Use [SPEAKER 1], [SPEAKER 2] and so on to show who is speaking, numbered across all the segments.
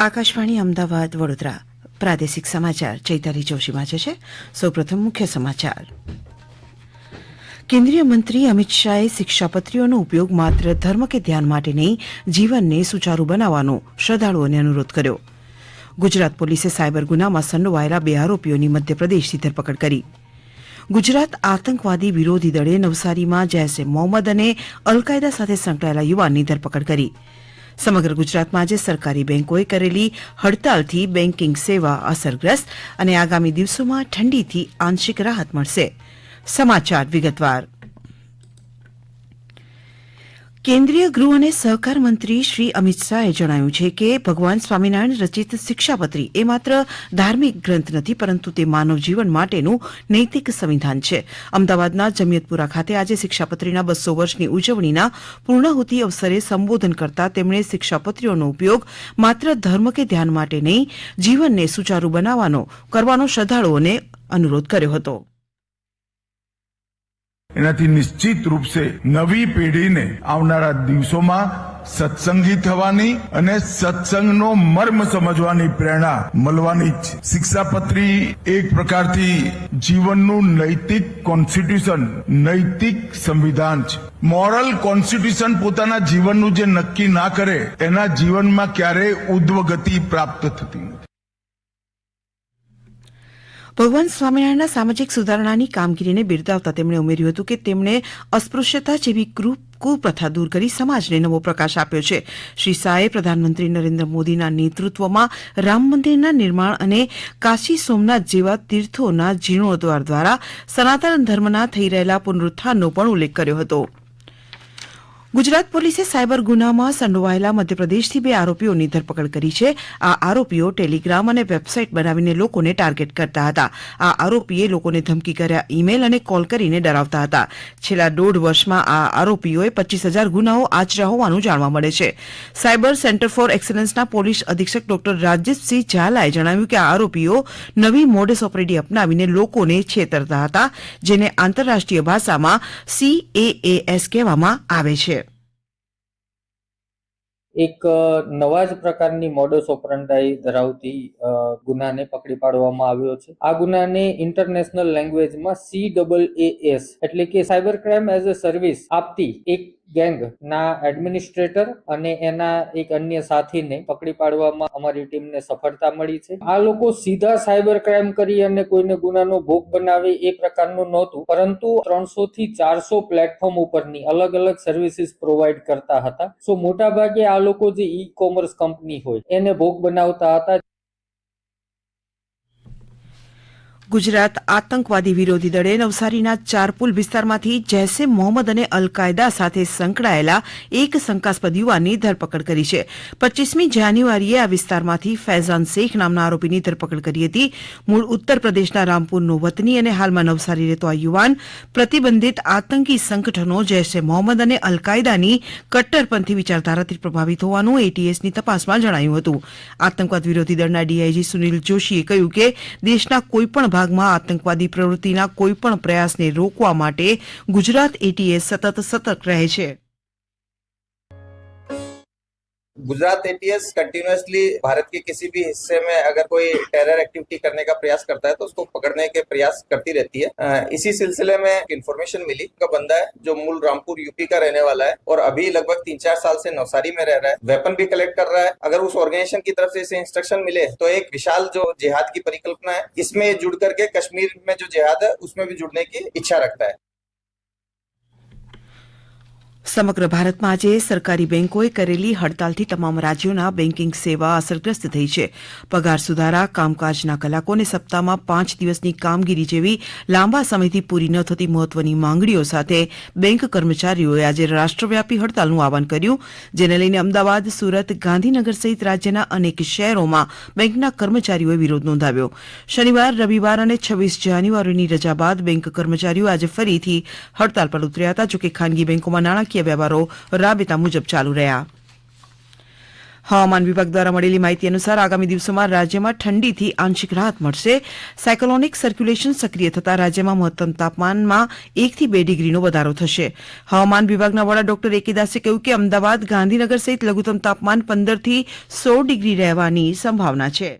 [SPEAKER 1] આકાશવાણી અમદાવાદ વડોદરા પ્રાદેશિક સમાચાર ચૈતાલી જોશી વાંચે છે સૌપ્રથમ મુખ્ય સમાચાર કેન્દ્રીય મંત્રી અમિત શાહે શિક્ષાપત્રીઓનો ઉપયોગ માત્ર ધર્મ કે ધ્યાન માટે નહીં જીવનને સુચારુ બનાવવાનો શ્રદ્ધાળુઓને અનુરોધ કર્યો ગુજરાત પોલીસે સાયબર ગુનામાં સંડોવાયેલા બે આરોપીઓની મધ્યપ્રદેશથી ધરપકડ કરી ગુજરાત આતંકવાદી વિરોધી દળે નવસારીમાં જૈશ એ મોહમ્મદ અને અલકાયદા સાથે સંકળાયેલા યુવાનની ધરપકડ કરી સમગ્ર ગુજરાતમાં આજે સરકારી બેન્કોએ કરેલી હડતાલથી બેન્કિંગ સેવા અસરગ્રસ્ત અને આગામી દિવસોમાં ઠંડીથી આંશિક રાહત મળશે સમાચાર વિગતવાર કેન્દ્રીય ગૃહ અને સહકાર મંત્રી શ્રી અમિત શાહે જણાવ્યું છે કે ભગવાન સ્વામિનારાયણ રચિત શિક્ષાપત્રી એ માત્ર ધાર્મિક ગ્રંથ નથી પરંતુ તે માનવ જીવન માટેનું નૈતિક સંવિધાન છે અમદાવાદના જમિયતપુરા ખાતે આજે શિક્ષાપત્રીના બસો વર્ષની ઉજવણીના પૂર્ણાહુતિ અવસરે સંબોધન કરતા તેમણે શિક્ષાપત્રીઓનો ઉપયોગ માત્ર ધર્મ કે ધ્યાન માટે નહીં જીવનને સુચારુ બનાવવાનો કરવાનો શ્રદ્ધાળુઓને અનુરોધ કર્યો હતો
[SPEAKER 2] એનાથી નિશ્ચિત રૂપે નવી પેઢીને આવનારા દિવસોમાં સત્સંગી થવાની અને સત્સંગનો મર્મ સમજવાની પ્રેરણા મળવાની છે શિક્ષાપત્રી એક પ્રકારથી જીવનનું નૈતિક કોન્સ્ટિટ્યુશન નૈતિક સંવિધાન છે મોરલ કોન્સ્ટિટ્યુશન પોતાના જીવનનું જે નક્કી ના કરે એના જીવનમાં ક્યારેય ઉદ્વગતિ પ્રાપ્ત થતી નથી
[SPEAKER 1] ભગવાન સ્વામિનારાયણના સામાજિક સુધારણાની કામગીરીને બિરદાવતા તેમણે ઉમેર્યું હતું કે તેમણે અસ્પૃશ્યતા જેવી કૃપ કુપ્રથા દૂર કરી સમાજને નવો પ્રકાશ આપ્યો છે શ્રી શાહે પ્રધાનમંત્રી નરેન્દ્ર મોદીના નેતૃત્વમાં રામ મંદિરના નિર્માણ અને કાશી સોમનાથ જેવા તીર્થોના જીર્ણોદ્વાર દ્વારા સનાતન ધર્મના થઈ રહેલા પુનરુત્થાનનો પણ ઉલ્લેખ કર્યો હતો ગુજરાત પોલીસે સાયબર ગુનામાં સંડોવાયેલા મધ્યપ્રદેશથી બે આરોપીઓની ધરપકડ કરી છે આ આરોપીઓ ટેલિગ્રામ અને વેબસાઇટ બનાવીને લોકોને ટાર્ગેટ કરતા હતા આ આરોપીએ લોકોને ધમકી કર્યા ઇમેલ અને કોલ કરીને ડરાવતા હતા છેલ્લા દોઢ વર્ષમાં આ આરોપીઓએ પચીસ હજાર ગુનાઓ આચર્યા હોવાનું જાણવા મળે છે સાયબર સેન્ટર ફોર એક્સલન્સના પોલીસ અધિક્ષક ડોક્ટર રાજદીપસિંહ ઝાલાએ જણાવ્યું કે આ આરોપીઓ નવી મોડેસ ઓપરેડી અપનાવીને લોકોને છેતરતા હતા જેને આંતરરાષ્ટ્રીય ભાષામાં સીએએએસ કહેવામાં આવે છે
[SPEAKER 3] એક નવા જ પ્રકારની મોડસ ઓપરંડાઈ ધરાવતી ગુનાને પકડી પાડવામાં આવ્યો છે આ ગુનાને ઇન્ટરનેશનલ લેંગ્વેજમાં સી ડબલ એ એસ એટલે કે cyber crime as a service આપતી એક ગેંગના એડમિનિસ્ટ્રેટર અને એના એક અન્ય સાથીને પકડી પાડવામાં અમારી ટીમને સફળતા મળી છે આ લોકો સીધા સાયબર ક્રાઇમ કરી અને કોઈને ગુનાનો ભોગ બનાવે એ પ્રકારનું નહોતું પરંતુ ત્રણસો થી ચારસો પ્લેટફોર્મ ઉપરની અલગ અલગ સર્વિસીસ પ્રોવાઈડ કરતા હતા સો મોટાભાગે આ લોકો જે ઈ કોમર્સ કંપની હોય એને ભોગ બનાવતા હતા
[SPEAKER 1] ગુજરાત આતંકવાદી વિરોધી દળે નવસારીના ચારપુલ વિસ્તારમાંથી જૈસે મોહમ્મદ અને અલકાયદા સાથે સંકળાયેલા એક શંકાસ્પદ યુવાનની ધરપકડ કરી છે પચ્ચીસમી જાન્યુઆરીએ આ વિસ્તારમાંથી ફૈઝાન શેખ નામના આરોપીની ધરપકડ કરી હતી મૂળ ઉત્તર પ્રદેશના રામપુરનો વતની અને હાલમાં નવસારી રહેતો આ યુવાન પ્રતિબંધિત આતંકી સંગઠનો જૈશે મોહમ્મદ અને અલકાયદાની કટ્ટરપંથી વિચારધારાથી પ્રભાવિત હોવાનું એટીએસની તપાસમાં જણાયું હતું આતંકવાદ વિરોધી દળના ડીઆઈજી સુનિલ જોશીએ કહ્યું કે દેશના કોઈપણ ભાગ વિભાગમાં આતંકવાદી પ્રવૃત્તિના કોઈપણ પ્રયાસને રોકવા માટે ગુજરાત એટીએ સતત સતર્ક રહે છે
[SPEAKER 4] गुजरात एटीएस कंटिन्यूसली भारत के किसी भी हिस्से में अगर कोई टेरर एक्टिविटी करने का प्रयास करता है तो उसको पकड़ने के प्रयास करती रहती है इसी सिलसिले में इन्फॉर्मेशन मिली का बंदा है जो मूल रामपुर यूपी का रहने वाला है और अभी लगभग तीन चार साल से नवसारी में रह रहा है वेपन भी कलेक्ट कर रहा है अगर उस ऑर्गेनाइजेशन की तरफ से इसे इंस्ट्रक्शन मिले तो एक विशाल जो जिहाद की परिकल्पना है इसमें जुड़ करके कश्मीर में जो जिहाद है उसमें भी जुड़ने की इच्छा रखता है
[SPEAKER 1] સમગ્ર ભારતમાં આજે સરકારી બેન્કોએ કરેલી હડતાલથી તમામ રાજ્યોના બેન્કિંગ સેવા અસરગ્રસ્ત થઈ છે પગાર સુધારા કામકાજના કલાકોને સપ્તાહમાં પાંચ દિવસની કામગીરી જેવી લાંબા સમયથી પૂરી ન થતી મહત્વની માંગણીઓ સાથે બેન્ક કર્મચારીઓએ આજે રાષ્ટ્રવ્યાપી હડતાલનું આહવાન કર્યું જેને લઈને અમદાવાદ સુરત ગાંધીનગર સહિત રાજ્યના અનેક શહેરોમાં બેન્કના કર્મચારીઓએ વિરોધ નોંધાવ્યો શનિવાર રવિવાર અને છવ્વીસ જાન્યુઆરીની રજા બાદ બેન્ક કર્મચારીઓ આજે ફરીથી હડતાલ પર ઉતર્યા હતા જોકે ખાનગી બેન્કોમાં નાણાં નાણાકીય વ્યવહારો રાબેતા મુજબ ચાલુ રહ્યા હવામાન વિભાગ દ્વારા મળેલી માહિતી અનુસાર આગામી દિવસોમાં રાજ્યમાં ઠંડીથી આંશિક રાહત મળશે સાયકોલોનિક સર્ક્યુલેશન સક્રિય થતાં રાજ્યમાં મહત્તમ તાપમાનમાં એકથી બે ડિગ્રીનો વધારો થશે હવામાન વિભાગના વડા ડોક્ટર એકેદાસે કહ્યું કે અમદાવાદ ગાંધીનગર સહિત લઘુત્તમ તાપમાન પંદરથી સોળ ડિગ્રી રહેવાની સંભાવના છે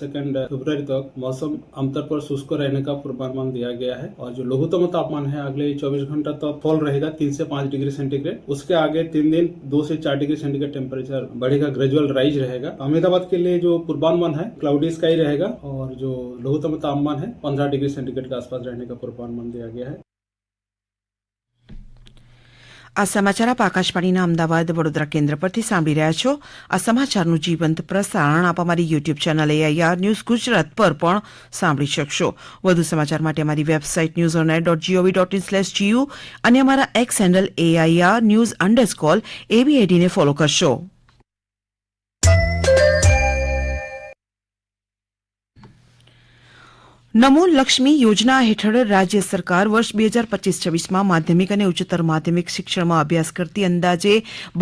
[SPEAKER 5] सेकेंड फेब्रुवरी uh, तक मौसम आमतौर पर शुष्क रहने का पूर्वानुमान दिया गया है और जो लघुतम तापमान है अगले 24 घंटा तक तो फॉल रहेगा तीन से पांच डिग्री सेंटीग्रेड उसके आगे तीन दिन दो से चार डिग्री सेंटीग्रेड टेम्परेचर बढ़ेगा ग्रेजुअल राइज रहेगा अहमदाबाद के लिए जो पूर्वानुमान है क्लाउडी स्काई रहेगा और जो लघुतम तापमान है पंद्रह डिग्री सेंटीग्रेड के आसपास रहने का पूर्वानुमान दिया गया है
[SPEAKER 1] આ સમાચાર આપ આકાશવાણીના અમદાવાદ વડોદરા કેન્દ્ર પરથી સાંભળી રહ્યા છો આ સમાચારનું જીવંત પ્રસારણ આપ અમારી YouTube channel AIR news Gujarat પર પણ સાંભળી શકશો વધુ સમાચાર માટે અમારી website news on dot gov dot in slash GU અને અમારા X handle AIR news underscore એબીએડીને ફોલો કરશો નમો લક્ષ્મી યોજના હેઠળ રાજ્ય સરકાર વર્ષ બે હજાર પચીસ છવ્વીસમાં માધ્યમિક અને ઉચ્ચતર માધ્યમિક શિક્ષણમાં અભ્યાસ કરતી અંદાજે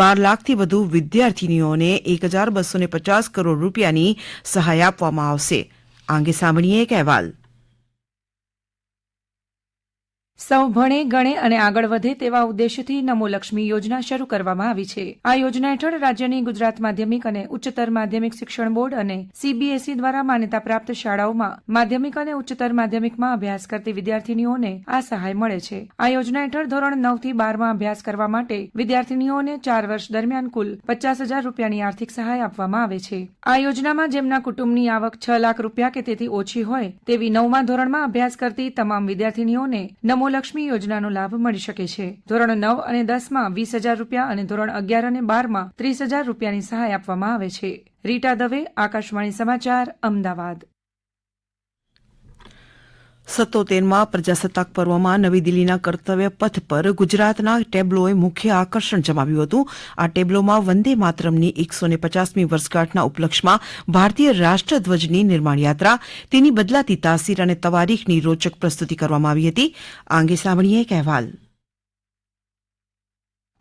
[SPEAKER 1] બાર લાખથી વધુ વિદ્યાર્થીનીઓને એક હજાર બસો પચાસ કરોડ રૂપિયાની સહાય આપવામાં આવશે આ અંગે સાંભળીએ એક અહેવાલ
[SPEAKER 6] સૌ ભણે ગણે અને આગળ વધે તેવા ઉદ્દેશથી નમો લક્ષ્મી યોજના શરૂ કરવામાં આવી છે આ યોજના હેઠળ રાજ્યની ગુજરાત માધ્યમિક અને ઉચ્ચતર માધ્યમિક શિક્ષણ બોર્ડ અને સીબીએસઈ e દ્વારા માન્યતા પ્રાપ્ત શાળાઓમાં માધ્યમિક અને ઉચ્ચતર માધ્યમિકમાં અભ્યાસ કરતી વિદ્યાર્થીનીઓને આ સહાય મળે છે આ યોજના હેઠળ ધોરણ નવ થી બારમાં અભ્યાસ કરવા માટે વિદ્યાર્થીનીઓને ચાર વર્ષ દરમિયાન કુલ પચાસ હજાર રૂપિયાની આર્થિક સહાય આપવામાં આવે છે આ યોજનામાં જેમના કુટુંબની આવક છ લાખ રૂપિયા કે તેથી ઓછી હોય તેવી નવમા ધોરણમાં અભ્યાસ કરતી તમામ વિદ્યાર્થીનીઓને નમો લક્ષ્મી યોજનાનો લાભ મળી શકે છે ધોરણ નવ અને દસમાં વીસ હજાર રૂપિયા અને ધોરણ અગિયાર અને બારમાં ત્રીસ હજાર રૂપિયાની સહાય આપવામાં આવે છે રીટા દવે આકાશવાણી સમાચાર અમદાવાદ
[SPEAKER 1] સત્તોતેરમાં પ્રજાસત્તાક પર્વમાં નવી દિલ્હીના કર્તવ્ય પથ પર ગુજરાતના ટેબ્લોએ મુખ્ય આકર્ષણ જમાવ્યું હતું આ ટેબ્લોમાં વંદે માતરમની એકસો પચાસમી વર્ષગાંઠના ઉપલક્ષમાં ભારતીય રાષ્ટ્રધ્વજની નિર્માણ યાત્રા તેની બદલાતી તાસીર અને તવારીખની રોચક પ્રસ્તુતિ કરવામાં આવી હતી આ અંગે સાંભળીએ એક અહેવાલ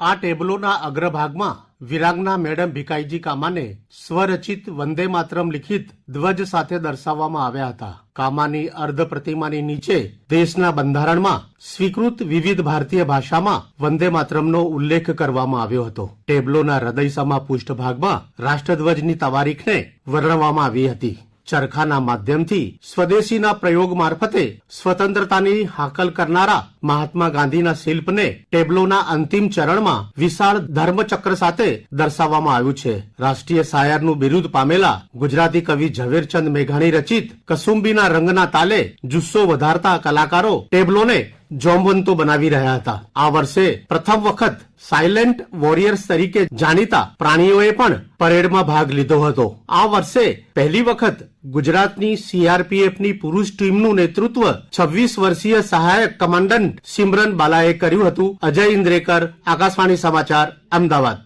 [SPEAKER 7] આ ટેબ્લોના અગ્રભાગમાં વિરાગના મેડમ ભીકાઈજી કામાને સ્વરચિત વંદે માતરમ લિખિત ધ્વજ સાથે દર્શાવવામાં આવ્યા હતા કામાની અર્ધ પ્રતિમાની નીચે દેશના બંધારણમાં સ્વીકૃત વિવિધ ભારતીય ભાષામાં વંદે માતરમનો ઉલ્લેખ કરવામાં આવ્યો હતો ટેબ્લોના હૃદયસમા પૃષ્ઠભાગમાં રાષ્ટ્રધ્વજની તવારીખને વર્ણવવામાં આવી હતી ચરખાના માધ્યમથી સ્વદેશીના પ્રયોગ મારફતે સ્વતંત્રતાની હાકલ કરનારા મહાત્મા ગાંધીના શિલ્પને ટેબલોના અંતિમ ચરણમાં વિશાળ ધર્મચક્ર સાથે દર્શાવવામાં આવ્યું છે રાષ્ટ્રીય શાયરનું બિરુદ પામેલા ગુજરાતી કવિ ઝવેરચંદ મેઘાણી રચિત કસુંબીના રંગના તાલે જુસ્સો વધારતા કલાકારો ટેબલોને જોમવંતો બનાવી રહ્યા હતા આ વર્ષે પ્રથમ વખત સાયલેન્ટ વોરિયર્સ તરીકે જાણીતા પ્રાણીઓએ પણ પરેડમાં ભાગ લીધો હતો આ વર્ષે પહેલી વખત ગુજરાતની સીઆરપીએફની પુરુષ ટીમનું નેતૃત્વ છવ્વીસ વર્ષીય સહાયક કમાન્ડન્ટ સિમરન બાલાએ કર્યું હતું અજય ઇન્દ્રેકર આકાશવાણી સમાચાર અમદાવાદ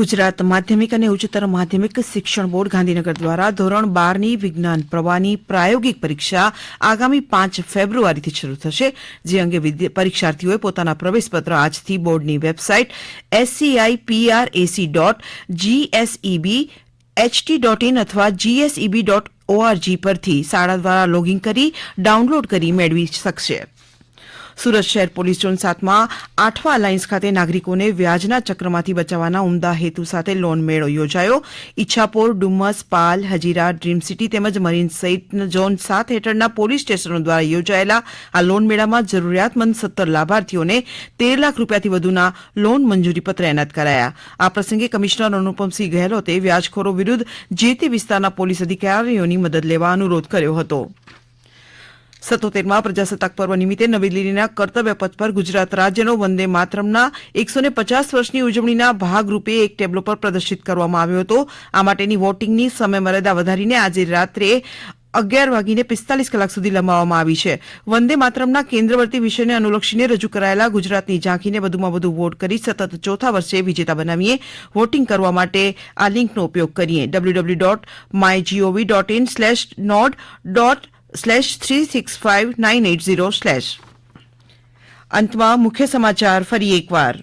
[SPEAKER 1] ગુજરાત માધ્યમિક અને ઉચ્ચતર માધ્યમિક શિક્ષણ બોર્ડ ગાંધીનગર દ્વારા ધોરણ બારની વિજ્ઞાન પ્રવાહની પ્રાયોગિક પરીક્ષા આગામી પાંચ ફેબ્રુઆરીથી શરૂ થશે જે અંગે પરીક્ષાર્થીઓએ પોતાના પ્રવેશપત્ર આજથી બોર્ડની website એસસીઆઈ પીઆરએસી dot GSEB HT dot in અથવા જીએસઈબી ડોટ ઓઆરજી પરથી શાળા દ્વારા લોગિંગ કરી ડાઉનલોડ કરી મેળવી શકશે સુરત શહેર પોલીસ ઝોન સાતમાં આઠવા અલાયન્સ ખાતે નાગરિકોને વ્યાજના ચક્રમાંથી બચાવવાના ઉમદા હેતુ સાથે લોન મેળો યોજાયો ઈચ્છાપોર ડુમસ પાલ હજીરા ડ્રીમ સિટી તેમજ મરીન સહિત ઝોન સાત હેઠળના પોલીસ સ્ટેશનો દ્વારા યોજાયેલા આ લોન મેળામાં જરૂરિયાતમંદ સત્તર લાભાર્થીઓને તેર લાખ રૂપિયાથી વધુના લોન મંજૂરીપત્ર એનાયત કરાયા આ પ્રસંગે કમિશનર અનુપમસિંહ ગહેલોતે વ્યાજખોરો વિરુદ્ધ જે તે વિસ્તારના પોલીસ અધિકારીઓની મદદ લેવા અનુરોધ કર્યો હતો સત્તોતેરમાં પ્રજાસત્તાક પર્વ નિમિત્તે નવી દિલ્હીના કર્તવ્ય પથ પર ગુજરાત રાજ્યનો વંદે માતરમના એકસો પચાસ વર્ષની ઉજવણીના ભાગરૂપે એક ટેબ્લો પર પ્રદર્શિત કરવામાં આવ્યો હતો આ માટેની વોટિંગની સમયમર્યાદા વધારીને આજે રાત્રે અગિયાર વાગીને પિસ્તાલીસ કલાક સુધી લંબાવવામાં આવી છે વંદે માતરમના કેન્દ્રવર્તી વિષયને અનુલક્ષીને રજૂ કરાયેલા ગુજરાતની ઝાંખીને વધુમાં વધુ વોટ કરી સતત ચોથા વર્ષે વિજેતા બનાવીએ વોટિંગ કરવા માટે આ લિંકનો ઉપયોગ કરીએ W W dot my gov dot in slash note dot slash three six five nine eight zero slash અંતમાં મુખ્ય સમાચાર ફરી એકવાર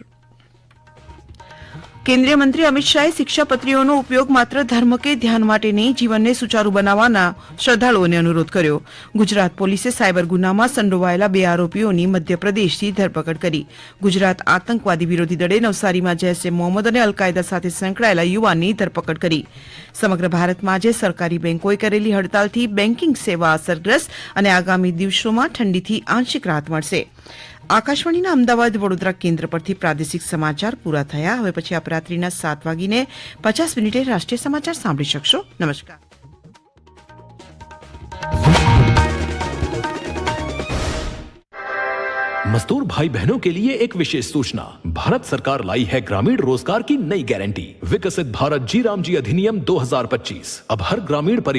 [SPEAKER 1] કેન્દ્રીય મંત્રી અમિત શાહે શિક્ષાપત્રીઓનો ઉપયોગ માત્ર ધર્મ કે ધ્યાન માટે નહીં જીવનને સુચારુ બનાવવાના શ્રદ્ધાળુઓને અનુરોધ કર્યો ગુજરાત પોલીસે સાયબર ગુનામાં સંડોવાયેલા બે આરોપીઓની મધ્યપ્રદેશથી ધરપકડ કરી ગુજરાત આતંકવાદી વિરોધી દળે નવસારીમાં જૈશ એ મોહમ્મદ અને અલકાયદા સાથે સંકળાયેલા યુવાનની ધરપકડ કરી સમગ્ર ભારતમાં આજે સરકારી બેન્કોએ કરેલી હડતાલથી બેન્કિંગ સેવા અસરગ્રસ્ત અને આગામી દિવસોમાં ઠંડીથી આંશિક રાહત મળશે આકાશવાણીના અમદાવાદ વડોદરા કેન્દ્ર પરથી પ્રાદેશિક સમાચાર પૂરા થયા હવે પછી આપ રાત્રિના સાત વાગીને પચાસ મિનિટે રાષ્ટ્રીય સમાચાર સાંભળી શકશો નમસ્કાર
[SPEAKER 8] मजदूर भाई बहनों के लिए एक विशेष सूचना भारत सरकार लाई है ग्रामीण रोजगार की नई गारंटी विकसित भारत जी राम जी अधिनियम 2025 अब हर ग्रामीण परिवार